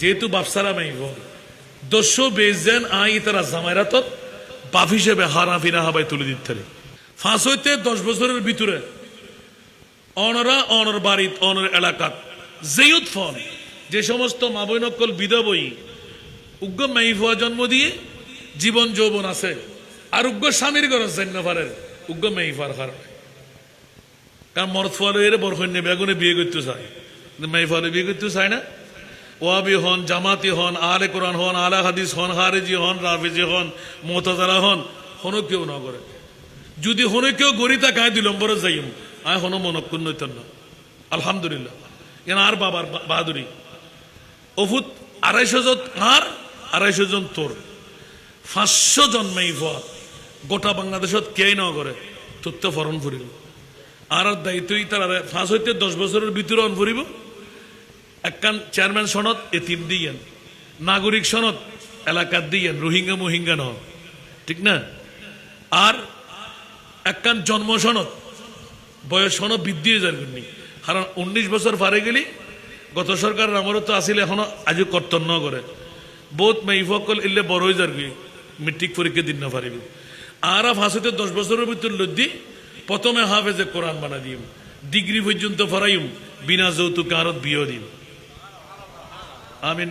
যেহেতু বাপসারা মাইব দস্যু বেজেন আই তারা জামাইরাত বাপ হিসেবে হারা ফিরা হাবাই তুলে দিতে ফাঁস হইতে দশ বছরের ভিতরে, অনরা অনর বাড়িত, অনর এলাকাত, যেয়ুত ফন, যে সমস্ত মাবৈনকল বিধবই উগ্র মাইফুয়া জন্ম দিয়ে জীবন যৌবন আছে, আর উগ্র স্বামীর গরজ জান্নাফারের উগ্র মাইফার কারণে কারণ মরদ ফলের বরকন্যা বেগুনে বিয়ে করতে চায়। মাইফালে বিয়ে করতে চায় না। ওয়াবি হন, জামাতি হন আলে কোরআন হন আলা হাদিস হন হারেজি হন, রাফেজি হন মোতাজারা হন, হনো কেউ না করে। যদি হনো কেউ গরিতা গায়ে দিলম্বরে যাইম আয় হনো মনক্ষুণ নৈতন্য আলহামদুলিল্লাহ। কেন আর বাবার বাহাদুরি। অভূত আড়াইশো জন আর আড়াইশো জন তোর। পাঁচশো জন মেইফা গোটা বাংলাদেশত কেই ন করে। তথ্য ফরণ ফুরিব আর আর দায়িত্বই তারা ফাঁস হইতে দশ বছরের ভিতরে অন ফুরিব। একখান চেয়ারম্যান সনদ, এতিম দিয়েন। নাগরিক সনদ এলাকার দিয়েন, রোহিঙ্গা মোহিঙ্গা ন ঠিক না? আর একখান জন্ম সনদ, বয়স সনদ বৃদ্ধি হয়ে যাবে কারণ উনিশ বছর পারে গেলি, গত সরকারের আমারও তো আসিল, এখনও আজও কর্তন্য করে। বহুত মেইফকল ইল্লে বড় হয়ে যাবি মেট্রিক পরীক্ষা দিন না পারিবি। আর ফাঁসিতে দশ বছরের ভিতর লদ্দি প্রথমে হাফেজে কোরআন বানা দিম। ডিগ্রি পর্যন্ত ফরাইম বিনা যৌতুক আরত বিয়ে দিম। Amén.